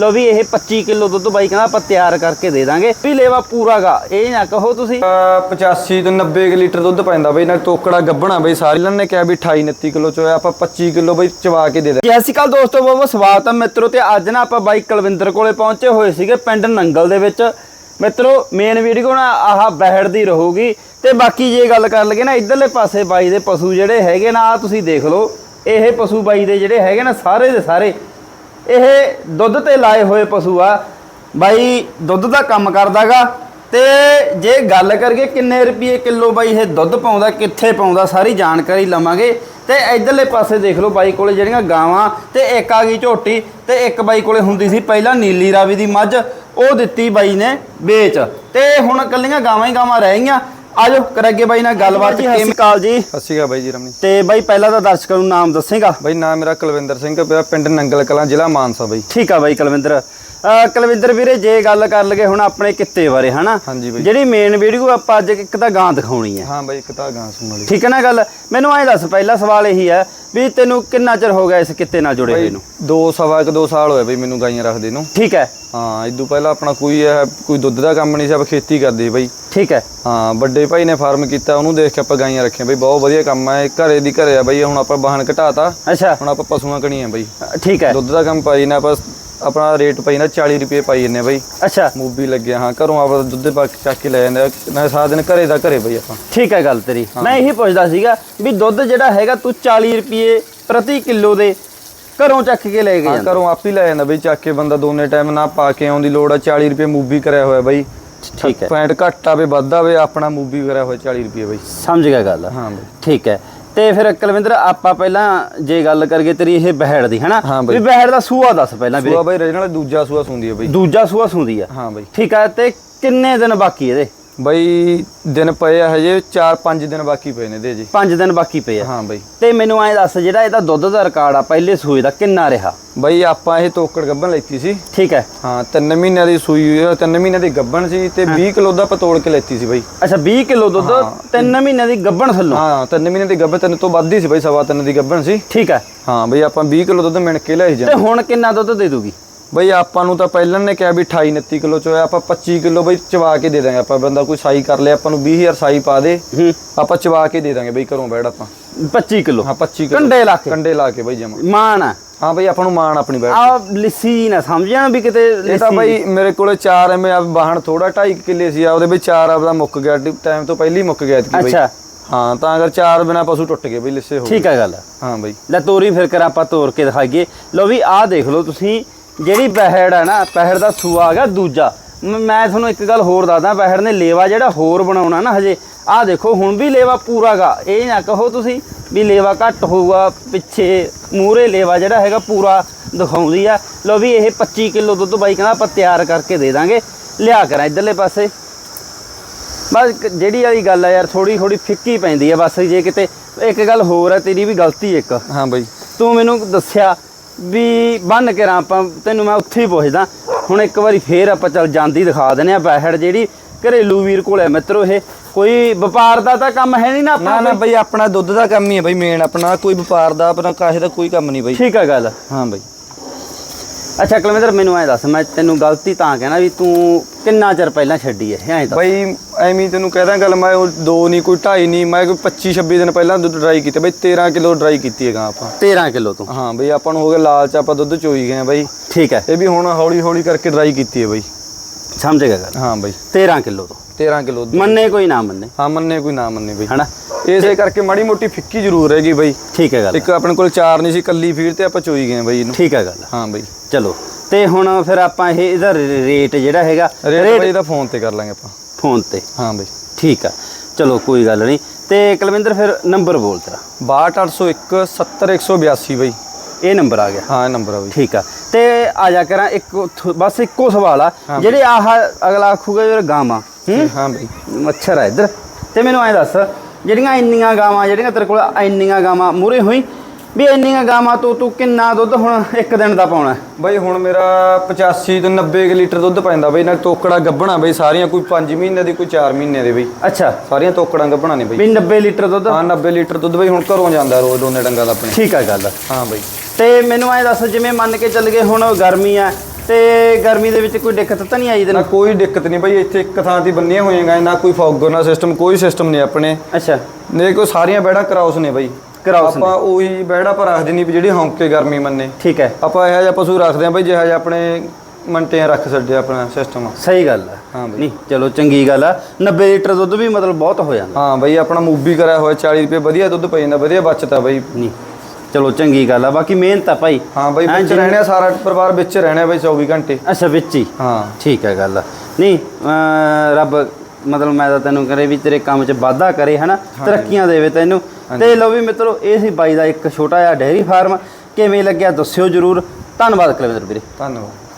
ਲੋ ਵੀ ਇਹ 25 ਕਿਲੋ ਦੁੱਧ ਬਾਈ ਕਹਿੰਦਾ ਆਪਾਂ ਤਿਆਰ ਕਰਕੇ ਦੇ ਦਾਂਗੇ। ਵੀ ਲੇਵਾ ਪੂਰਾਗਾ ਇਹ ਨਾ ਕਹੋ ਤੁਸੀਂ। ਅਹ 85 ਤੋਂ 90 ਕੁ ਲੀਟਰ ਦੁੱਧ ਪੈਂਦਾ ਬਈ ਨਾਲ ਤੋਕੜਾ ਗੱਬਣਾ ਬਈ ਸਾਰੀ। ਇਹਨਾਂ ਨੇ ਕਿਹਾ ਵੀ 28 29 ਕਿਲੋ ਚੋਂ ਆਪਾਂ 25 ਕਿਲੋ ਬਈ ਚਵਾ ਕੇ ਦੇ ਦੇ। ਸਤਿ ਸ਼੍ਰੀ ਅਕਾਲ ਦੋਸਤੋ ਬਹੁਤ ਸਵਾਗਤ ਹੈ ਮਿੱਤਰੋ ਤੇ ਅੱਜ ਨਾ ਆਪਾਂ ਬਾਈ ਕੁਲਵਿੰਦਰ ਕੋਲੇ ਪਹੁੰਚੇ ਹੋਏ ਸੀਗੇ ਪਿੰਡ ਨੰਗਲ ਦੇ ਵਿੱਚ। ਮਿੱਤਰੋ ਮੇਨ ਵੀਡੀਓ ਨਾ ਆਹ ਬਹਿੜ ਦੀ ਰਹੂਗੀ। ਤੇ ਬਾਕੀ ਜੇ ਗੱਲ ਕਰ ਲਗੇ ਨਾ ਇਧਰਲੇ ਪਾਸੇ ਬਾਈ ਦੇ ਪਸ਼ੂ ਜਿਹੜੇ ਹੈਗੇ ਨਾ ਆ ਤੁਸੀਂ ਦੇਖ ਲਓ। ਇਹ ਪਸ਼ੂ ਬਾਈ ਦੇ ਜਿਹੜੇ ਹੈਗੇ ਨਾ ਸਾਰੇ ਦੇ ਸਾਰੇ ਇਹ ਦੁੱਧ ਤੇ ਲਾਏ ਹੋਏ ਪਸ਼ੂ ਆ। ਬਾਈ, ਦੁੱਧ ਦਾ ਕੰਮ ਕਰਦਾਗਾ। ਤੇ ਜੇ ਗੱਲ ਕਰੀਏ ਕਿੰਨੇ ਰੁਪਏ ਕਿਲੋ ਬਾਈ ਇਹ ਦੁੱਧ ਪਾਉਂਦਾ, ਕਿੱਥੇ ਪਾਉਂਦਾ, ਸਾਰੀ ਜਾਣਕਾਰੀ ਲਵਾਂਗੇ। ਤੇ ਇਧਰਲੇ ਪਾਸੇ ਦੇਖ ਲਓ ਬਾਈ ਕੋਲੇ ਜਿਹੜੀਆਂ ਗਾਵਾਂ, ਤੇ ਇੱਕ ਆ ਗਈ ਝੋਟੀ, ਤੇ ਇੱਕ ਬਾਈ ਕੋਲੇ ਹੁੰਦੀ ਸੀ ਪਹਿਲਾਂ ਨੀਲੀ ਰਾਵੀ ਦੀ ਮੱਝ, ਉਹ ਦਿੱਤੀ ਬਾਈ ਨੇ ਵੇਚ। ਤੇ ਹੁਣ ਕੱਲੀਆਂ ਗਾਵਾਂ ਹੀ ਗਾਵਾਂ ਰਹਿ ਗਈਆਂ। ਆਜੋ ਕਰਾਂਗੇ ਬਾਈ ਨਾਲ ਗੱਲਬਾਤ ਕਿਵੇਂ? ਕਾਲ ਜੀ। ਸਤਿ ਸ਼੍ਰੀ ਅਕਾਲ ਬਾਈ ਜੀ ਰਮਣੀ ਤੇ ਬਾਈ ਪਹਿਲਾਂ ਤਾਂ ਦਰਸ਼ਕਾਂ ਨੂੰ ਨਾਮ ਦੱਸੇਗਾ। ਬਾਈ ਨਾਮ ਮੇਰਾ ਕੁਲਵਿੰਦਰ ਸਿੰਘ ਪਿਆ ਪਿੰਡ ਨੰਗਲ ਕਲਾਂ ਜ਼ਿਲ੍ਹਾ ਮਾਨਸਾ ਬਾਈ। ਠੀਕ ਆ ਬਾਈ ਕੁਲਵਿੰਦਰ। ਕੁਲਵਿੰਦਰ ਵੀਰੇ ਜੇ ਗੱਲ ਕਰ ਲਗੇ ਹੁਣ ਆਪਣੇ ਕਿੱਤੇ ਬਾਰੇ ਹਨਾ? ਜਿਹੜੀ ਮੇਨ ਵੀਡੀਓ ਆਪਾਂ ਅੱਜ ਇੱਕ ਤਾਂ ਗਾਂ ਦਿਖਾਉਣੀ ਹੈ ਹਾਂ ਬਾਈ ਇੱਕ ਤਾਂ ਗਾਂ ਸੁਣ ਵਾਲੀ। ਠੀਕ ਹੈ ਨਾ ਗੱਲ? ਮੈਨੂੰ ਐਂ ਦੱਸ ਪਹਿਲਾ ਸਵਾਲ ਇਹੀ ਹੈ ਵੀ ਤੈਨੂੰ ਕਿੰਨਾ ਚਿਰ ਹੋ ਗਿਆ ਇਸ ਕਿੱਤੇ ਨਾਲ ਜੁੜੇ ਹੋਏ ਨੂੰ? ਦੋ ਸਵਾ ਇੱਕ ਦੋ ਸਾਲ ਹੋਏ ਬਾਈ ਮੈਨੂੰ ਗਾਈਆਂ ਰੱਖਦੇ ਨੂੰ। ਠੀਕ ਹੈ। ਹਾਂ ਇਦੋਂ ਪਹਿਲਾਂ ਆਪਣਾ ਕੋਈ ਕੋਈ ਦੁੱਧ ਦਾ ਕੰਮ ਨਹੀਂ ਸੀ ਆਪਾਂ ਖੇਤੀ ਕਰਦੇ ਬਾਈ। ਠੀਕ ਹੈ। ਹਾਂ ਵੱਡੇ ਭਾਈ ਨੇ ਫਾਰਮ ਕੀਤਾ ਉਹਨੂੰ ਦੇਖ ਕੇ ਆਪਾਂ ਗਾਈਆਂ ਰੱਖੀਆਂ। ਬਾਈ ਬਹੁਤ ਵਧੀਆ ਕੰਮ ਹੈ ਘਰੇ ਦੀ ਘਰੇ ਆ ਬਾਈ ਹੁਣ ਆਪਾਂ ਵਾਹਣ ਘਟਾਤਾ। ਅੱਛਾ। ਹੁਣ ਆਪਾਂ ਪਸ਼ੂਆਂ ਕਣੀਆਂ ਬਾਈ। ਠੀਕ ਹੈ। ਦੁੱਧ ਦਾ ਕੰਮ ਪਾਈ ਨਾ ਆਪਾਂ ਆਪਣਾ ਰੇਟ ਪਾਈ ਨਾ 40 ਰੁਪਏ ਪਾਈ ਜੰਨੇ ਬਾਈ। ਅੱਛਾ। ਮੂਵੀ ਲੱਗਿਆ ਹਾਂ ਘਰੋਂ ਆਪਾਂ ਦੁੱਧ ਪਾ ਕੇ ਚੱਕ ਕੇ ਲੈ ਜਾਂਦੇ ਆ। ਨਾ ਸਾਰਾ ਦਿਨ ਘਰੇ ਦਾ ਘਰੇ ਬਈ ਆਪਾਂ। ਠੀਕ ਹੈ ਗੱਲ ਤੇਰੀ। ਮੈਂ ਇਹੀ ਪੁੱਛਦਾ ਸੀਗਾ ਵੀ ਦੁੱਧ ਜਿਹੜਾ ਹੈਗਾ ਤੂੰ 40 ਰੁਪਏ ਪ੍ਰਤੀ ਕਿਲੋ ਦੇ ਘਰੋਂ ਚੱਕ ਕੇ ਲੈ ਹਾਂ ਘਰੋਂ ਆਪ ਹੀ ਲੈ ਜਾਂਦਾ ਬਈ ਚੱਕ ਕੇ ਬੰਦਾ ਦੋਨੇ ਟਾਈਮ ਨਾ ਪਾ ਕੇ ਆਉਣ ਦੀ ਲੋੜ ਆ 40 ਰੁਪਏ ਮੂਵੀ ਕਰਿਆ ਹੋਇਆ ਬਈ। ਠੀਕ ਹੈ। ਪੈਂਟ ਘੱਟ ਆਵੇ ਵੱਧ ਆਵੇ ਆਪਣਾ ਮੂਵੀ ਕਰਿਆ ਹੋਇਆ 40 ਰੁਪਏ ਬਈ। ਸਮਝ ਗਿਆ ਗੱਲ। ਹਾਂ ਬਈ। ਠੀਕ ਹੈ। ਤੇ ਫਿਰ ਕੁਲਵਿੰਦਰ ਆਪਾਂ ਪਹਿਲਾਂ ਜੇ ਗੱਲ ਕਰੀਏ ਤੇਰੀ ਇਹ ਬਹਿੜ ਦੀ ਹਨਾ। ਵੀ ਬਹਿੜ ਦਾ ਸੂਆ ਦੱਸ ਪਹਿਲਾਂ ਵੀਰੇ। ਸੂਆ ਬਈ ਰਜਨਲ ਦੂਜਾ ਸੂਆ ਸੁੰਦੀ ਹੈ ਬਈ। ਦੂਜਾ ਸੂਆ ਸੁੰਦੀ ਆ। ਹਾਂ ਬਈ। ਠੀਕ ਹੈ ਤੇ ਕਿੰਨੇ ਦਿਨ ਬਾਕੀ ਇਹਦੇ? ਬਈ ਦਿਨ ਪਏ ਆ ਹਜੇ 4-5 ਦਿਨ ਬਾਕੀ ਪਏ ਨੇ ਦੇ ਜੀ। 5 ਦਿਨ ਬਾਕੀ ਪਏ ਆ। ਹਾਂ ਬਈ। ਤੇ ਮੈਨੂੰ ਐਂ ਦੱਸ ਜਿਹੜਾ ਇਹਦਾ ਦੁੱਧ ਦਾ ਰਿਕਾਰਡ ਆ ਪਹਿਲੇ ਸੂਏ ਦਾ ਕਿੰਨਾ ਰਿਹਾ? ਬਈ ਆਪਾਂ ਇਹ ਤੋਕੜ ਗੱਬਣ ਲੈਤੀ ਸੀ। ਠੀਕ ਹੈ। ਹਾਂ 3 ਮਹੀਨਿਆਂ ਦੀ ਸੂਈ ਹੋਈ ਆ 3 ਮਹੀਨਿਆਂ ਦੀ ਗੱਬਣ ਸੀ ਤੇ 20 ਕਿਲੋ ਦਾ ਪਤੋੜ ਕੇ ਲੈਤੀ ਸੀ ਬਈ। ਅੱਛਾ 20 ਕਿਲੋ ਦੁੱਧ 3 ਮਹੀਨਿਆਂ ਦੀ ਗੱਭਣ ਥੱਲੋਂ? ਹਾਂ 3 ਮਹੀਨੇ ਦੀ ਗੱਬਣ ਤਿੰਨ ਤੋਂ ਵੱਧ ਹੀ ਸੀ ਬਈ ਸਵਾ ਤਿੰਨ ਦੀ ਗੱਬਣ ਸੀ। ਠੀਕ ਹੈ। ਹਾਂ ਬਈ ਆਪਾਂ 20 ਕਿਲੋ ਦੁੱਧ ਮਿਣ ਕੇ ਤੇ ਜਾਂਦੇ। ਹੁਣ ਕਿੰਨਾ ਦੁੱਧ ਦੇ ਦੂਗੀ? ਬਈ ਆਪਾਂ ਨੂੰ ਤਾਂ ਪਹਿਲਾਂ ਨੇ ਕਿਹਾ ਵੀ 28 29 ਕਿਲੋ ਚ ਹੋਇਆ ਆਪਾਂ 25 ਕਿਲੋ ਬਈ ਚਵਾ ਕੇ ਦੇ ਦਾਂਗੇ ਆਪਾਂ ਬੰਦਾ ਕੋਈ ਸਾਈ ਕਰ ਲਿਆ ਆਪਾਂ ਨੂੰ 20000 ਸਾਈ ਪਾ ਦੇ ਆਪਾਂ ਚਵਾ ਕੇ ਦੇ ਦਾਂਗੇ ਬਈ ਘਰੋਂ ਬੈੜ ਆਪਾਂ। 25 ਕਿਲੋ? ਹਾਂ 25 ਕਿਲੋ। ਕੰਡੇ ਲਾ ਕੇ? ਕੰਡੇ ਲਾ ਕੇ ਬਈ ਜਮਾ। ਮਾਨ ਆ। ਹਾਂ ਬਈ ਆਪਾਂ ਨੂੰ ਮਾਣ ਆਪਣੀ ਬੈੜ ਆ ਲਿੱਸੀ ਨਾ ਸਮਝਿਆ ਵੀ ਕਿਤੇ ਇਹ ਤਾਂ ਬਈ ਮੇਰੇ ਕੋਲੇ 4 ਐਮ ਆ ਵਾਹਣ ਥੋੜਾ 2.5 ਕਿੱਲੇ ਸੀ ਆ ਉਹਦੇ ਵਿੱਚ 4 ਆਪਦਾ ਮੁੱਕ ਗਿਆ ਟਾਈਮ ਤੋਂ ਪਹਿਲਾਂ ਮੁੱਕ ਗਿਆ ਇਤਕੀ ਬਈ। ਅੱਛਾ। ਹਾਂ ਤਾਂ ਅਗਰ 4 ਬਿਨਾ ਪਸ਼ੂ ਟੁੱਟ ਗਏ ਬਈ ਲਿੱਸੇ ਹੋ। ਠੀਕ ਹੈ ਗੱਲ। ਹਾਂ ਬਈ। ਲੈ ਤੋਰੀ ਫਿਰ ਕਰ ਆਪਾਂ ਤੋਰ ਕੇ ਦਿਖਾਈਏ। ਲਓ ਵੀ ਆਹ ਦੇਖ ਲਓ ਤੁਸੀਂ ਜਿਹੜੀ ਪਹਿੜ ਹੈ ਨਾ ਪਹਿੜ ਦਾ ਸੂਆ ਗਿਆ ਦੂਜਾ। ਮ- ਤੁਹਾਨੂੰ ਇੱਕ ਗੱਲ ਹੋਰ ਦੱਸਦਾ ਪਹਿੜ ਨੇ ਲੇਵਾ ਜਿਹੜਾ ਹੋਰ ਬਣਾਉਣਾ ਨਾ ਹਜੇ ਆਹ ਦੇਖੋ ਹੁਣ ਵੀ ਲੇਵਾ ਪੂਰਾਗਾ ਇਹ ਨਾ ਕਹੋ ਤੁਸੀਂ ਵੀ ਲੇਵਾ ਘੱਟ ਹੋਊਗਾ ਪਿੱਛੇ ਮੂਰੇ ਲੇਵਾ ਜਿਹੜਾ ਹੈਗਾ ਪੂਰਾ ਦਿਖਾਉਂਦੀ ਆ। ਲਓ ਵੀ ਇਹ 25 ਕਿਲੋ ਦੁੱਧ ਬਾਈ ਕਹਿੰਦਾ ਆਪਾਂ ਤਿਆਰ ਕਰਕੇ ਦੇ ਦਾਂਗੇ। ਲਿਆ ਕਰਾਂ ਇਧਰਲੇ ਪਾਸੇ। ਬਸ ਜਿਹੜੀ ਵਾਲੀ ਗੱਲ ਆ ਯਾਰ ਥੋੜੀ ਥੋੜੀ ਫਿੱਕੀ ਪੈਂਦੀ ਆ ਬਸ ਜੇ ਕਿਤੇ ਇੱਕ ਗੱਲ ਹੋਰ ਆ ਤੇਰੀ ਵੀ ਗਲਤੀ ਇੱਕ। ਹਾਂ ਬਈ। ਤੂੰ ਮੈਨੂੰ ਦੱਸਿਆ ਵੀ ਬੰਨ ਕੇ ਰਾਂ ਆਪਾਂ ਤੈਨੂੰ ਮੈਂ ਉੱਥੇ ਹੀ ਪੁੱਛਦਾ। ਹੁਣ ਇੱਕ ਵਾਰੀ ਫੇਰ ਆਪਾਂ ਚੱਲ ਜਾਂਦੀ ਦਿਖਾ ਦਿੰਦੇ ਆ ਬੈਹੜ ਜਿਹੜੀ। ਘਰੇਲੂ ਵੀਰ ਕੋਲ ਹੈ ਮਿੱਤਰੋ ਇਹ। ਕੋਈ ਵਪਾਰ ਦਾ ਤਾਂ ਕੰਮ ਹੈ ਨਹੀਂ ਨਾ ਨਾ ਆਪਣਾ ਨਾ ਬਈ ਆਪਣਾ ਦੁੱਧ ਦਾ ਕੰਮ ਹੀ ਹੈ ਬਈ ਮੇਨ ਆਪਣਾ ਕੋਈ ਵਪਾਰ ਦਾ ਆਪਣਾ ਕਾਹੇ ਦਾ ਕੋਈ ਕੰਮ ਨਹੀਂ ਬਈ। ਠੀਕ ਆ ਗੱਲ। ਹਾਂ ਬਈ। ਅੱਛਾ ਕੁਲਵਿੰਦਰ ਮੈਨੂੰ ਐ ਦੱਸ ਮੈਂ ਤੈਨੂੰ ਗਲਤੀ ਤਾਂ ਕਹਿਣਾ ਵੀ ਤੂੰ ਕਿੰਨਾ ਚਿਰ ਪਹਿਲਾਂ ਛੱਡੀ ਐ ਐਂ ਦੱਸ। ਬਈ ਐਵੇਂ ਤੈਨੂੰ ਕਹਿਦਾ ਗੱਲ ਮੈਂ ਉਹ ਦੋ ਨਹੀਂ ਕੋਈ ਢਾਈ ਨਹੀਂ ਮੈਂ ਕੋਈ 25 26 ਦਿਨ ਪਹਿਲਾਂ ਦੁੱਧ ਡਰਾਈ ਕੀਤੇ ਬਈ 13 ਕਿਲੋ ਡਰਾਈ ਕੀਤੀ ਹੈਗਾ ਆਪਾਂ। 13 ਕਿਲੋ ਤੋਂ। ਹਾਂ ਬਈ ਆਪਾਂ ਨੂੰ ਹੋ ਗਿਆ ਲਾਲਚ ਆਪਾਂ ਦੁੱਧ ਚੋਈ ਗਏ ਆ ਬਈ। ਠੀਕ ਹੈ ਇਹ ਵੀ ਹੁਣ ਹੌਲੀ ਹੌਲੀ ਕਰਕੇ ਡਰਾਈ ਕੀਤੀ ਹੈ ਬਈ। ਸਮਝ ਗਿਆ ਗੱਲ। ਹਾਂ ਬਈ। 13 ਕਿਲੋ ਤੋਂ। 13 ਕਿਲੋ ਮੰਨੇ ਕੋਈ ਨਾ ਮੰਨੇ। ਹਾਂ ਮੰਨੇ ਕੋਈ ਨਾ ਮੰਨੇ ਬਈ। ਹਨਾ? ਇਸੇ ਕਰਕੇ ਮਾੜੀ ਮੋਟੀ ਫਿੱਕੀ ਜ਼ਰੂਰ ਹੈਗੀ ਬਈ। ਠੀਕ ਹੈ ਗੱਲ। ਇੱਕ ਆਪਣੇ ਕੋਲ ਚਾਰ ਨਹੀਂ ਸੀ ਕੱਲੀ ਫੀਡ ਤੇ ਆਪਾਂ ਚੋਈ ਗਏ ਬਈ ਇਹਨੂੰ। ਠੀਕ ਹੈ ਗੱਲ। ਹਾਂ ਬਈ। ਚਲੋ ਤੇ ਹੁਣ ਫਿਰ ਆਪਾਂ ਇਹ ਇਹਦਾ ਰੇਟ ਜਿਹੜਾ ਹੈਗਾ ਰੇਟ ਬਈ ਦਾ ਫੋਨ ਤੇ ਕਰ ਲਾਂਗੇ ਆਪਾਂ। ਫੋਨ ਤੇ। ਹਾਂ ਬਈ। ਠੀਕ ਆ। ਚਲੋ ਕੋਈ ਗੱਲ ਨਹੀਂ। ਤੇ ਕੁਲਵਿੰਦਰ ਫਿਰ ਨੰਬਰ ਬੋਲ ਤੇਰਾ। 62801 70182 ਬਈ। ਇਹ ਨੰਬਰ ਆ ਗਿਆ। ਹਾਂ ਇਹ ਨੰਬਰ ਆ ਬਈ। ਠੀਕ ਆ। ਤੇ ਆ ਜਾ ਕਰਾਂ ਇੱਕ ਬਸ ਇੱਕੋ ਸਵਾਲ ਆ। ਜਿਹੜੇ ਆਹ ਅਗਲਾ ਆਖੂਗਾ ਯਾਰ ਗਾਵਾਂ ਹੂੰ? ਹਾਂ ਬਈ ਮੱਛਰ ਆ ਇੱਧਰ। ਤੇ ਮੈਨੂੰ ਐ ਦੱਸ ਜਿਹੜੀਆਂ ਇੰਨੀਆਂ ਗਾਵਾਂ ਜਿਹੜੀਆਂ ਤੇਰੇ ਕੋਲ ਇੰਨੀਆਂ ਗਾਵਾਂ ਮੂਰੇ ਹੋਈ ਵੀ ਇੰਨੀਆਂ ਗਾਵਾਂ ਤੋਂ ਤੂੰ ਕਿੰਨਾ ਦੁੱਧ ਹੁਣ ਇੱਕ ਦਿਨ ਦਾ ਪਾਉਣਾ? ਬਈ ਹੁਣ ਮੇਰਾ 85 ਤੋਂ 90 ਕੁ ਲੀਟਰ ਦੁੱਧ ਪੈਂਦਾ ਬਈ ਨਾਲ ਤੋਕੜਾ ਗੱਬਣਾ ਬਈ ਸਾਰੀਆਂ ਕੋਈ 5 ਮਹੀਨੇ ਦੀ ਕੋਈ 4 ਮਹੀਨੇ ਦੀ ਬਈ। ਅੱਛਾ। ਸਾਰੀਆਂ ਤੋਕੜਾਂ ਗੱਬਣਾ ਨੇ ਬਈ। ਵੀ 90 ਲੀਟਰ ਦੁੱਧ? ਹਾਂ 90 ਲੀਟਰ ਦੁੱਧ ਬਈ ਹੁਣ ਘਰੋਂ ਜਾਂਦਾ ਰੋਜ਼ ਦੋਨੇ ਡੰਗਾ ਦਾ ਆਪਣੇ। ਠੀਕ ਆ ਗੱਲ। ਹਾਂ ਬਈ। ਤੇ ਮੈਨੂੰ ਐ ਦੱਸ ਜਿਵੇਂ ਮੰਨ ਕੇ ਚੱਲ ਗਏ ਹੁਣ ਗਰਮੀ ਆ ਤੇ ਗਰਮੀ ਦੇ ਵਿੱਚ ਕੋਈ ਦਿੱਕਤ ਤਾਂ ਨਹੀਂ ਆਈ ਨਾ ਤੈਨੂੰ ਕੋਈ ਦਿੱਕਤ ਨਹੀਂ ਬਈ ਇੱਥੇ ਇੱਕ ਥਾਂ ਤੇ ਬੰਨੀਆਂ ਹੋਈਆਂ ਨਾ ਕੋਈ ਫੌਗਰ ਨਾ ਸਿਸਟਮ ਕੋਈ ਸਿਸਟਮ ਨਹੀਂ ਆਪਣੇ। ਅੱਛਾ। ਨੇ ਕੋਈ ਸਾਰੀਆਂ ਬੈੜਾਂ ਕਰਾਉਸ ਨੇ ਬਈ। ਕਰਾਉਸ ਨੇ। ਆਪਾਂ ਉਹੀ ਬੈੜਾ ਪਰ ਰੱਖਦੇ ਨਹੀਂ ਵੀ ਜਿਹੜੀ ਹੌਂਕੇ ਗਰਮੀ ਮੰਨੇ। ਠੀਕ ਹੈ। ਆਪਾਂ ਇਹੋ ਜਿਹਾ ਪਸ਼ੂ ਰੱਖਦੇ ਆ ਬਈ ਜਿਹੋ ਜਿਹਾ ਆਪਣੇ ਮੰਟਿਆਂ ਰੱਖ ਛੱਡਿਆ ਆਪਣਾ ਸਿਸਟਮ ਸਹੀ ਗੱਲ ਹੈ। ਹਾਂ ਬਈ। ਨਹੀਂ ਚਲੋ ਚੰਗੀ ਗੱਲ ਆ 90 ਲੀਟਰ ਦੁੱਧ ਵੀ ਮਤਲਬ ਬਹੁਤ ਹੋ ਜਾਂਦਾ। ਹਾਂ ਬਈ ਆਪਣਾ ਮੂਵੀ ਕਰਿਆ ਹੋਇਆ 40 ਰੁਪਏ ਵਧੀਆ ਦੁੱਧ ਪੈ ਜਾਂਦਾ ਵਧੀਆ ਬਚਤਾ ਬਈ। ਨਹੀਂ ਚਲੋ ਚੰਗੀ ਗੱਲ ਆ। ਬਾਕੀ ਮਿਹਨਤ ਆ ਭਾਈ। ਹਾਂ ਬਈ ਵਿੱਚ? ਰਹਿਣੇ ਸਾਰਾ ਪਰਿਵਾਰ ਵਿੱਚ ਰਹਿਣਾ ਬਈ 24 ਘੰਟੇ। ਅੱਛਾ ਵਿੱਚ ਹੀ? ਹਾਂ। ਠੀਕ ਹੈ ਗੱਲ ਨਹੀਂ ਰੱਬ ਮਤਲਬ ਮੈਂ ਤਾਂ ਤੈਨੂੰ ਕਰੇ ਵੀ ਤੇਰੇ ਕੰਮ 'ਚ ਵਾਧਾ ਕਰੇ ਹਨਾ? ਤਰੱਕੀਆਂ ਦੇਵੇ ਤੈਨੂੰ। ਤੇ ਲੋ ਵੀ ਮਿੱਤਰੋ ਇਹ ਸੀ ਬਾਈ ਦਾ ਇੱਕ ਛੋਟਾ ਜਿਹਾ ਡੇਅਰੀ ਫਾਰਮ। ਕਿਵੇਂ ਲੱਗਿਆ ਦੱਸਿਓ ਜਰੂਰ। ਧੰਨਵਾਦ ਕੁਲਵਿੰਦਰ ਵੀਰੇ। ਧੰਨਵਾਦ।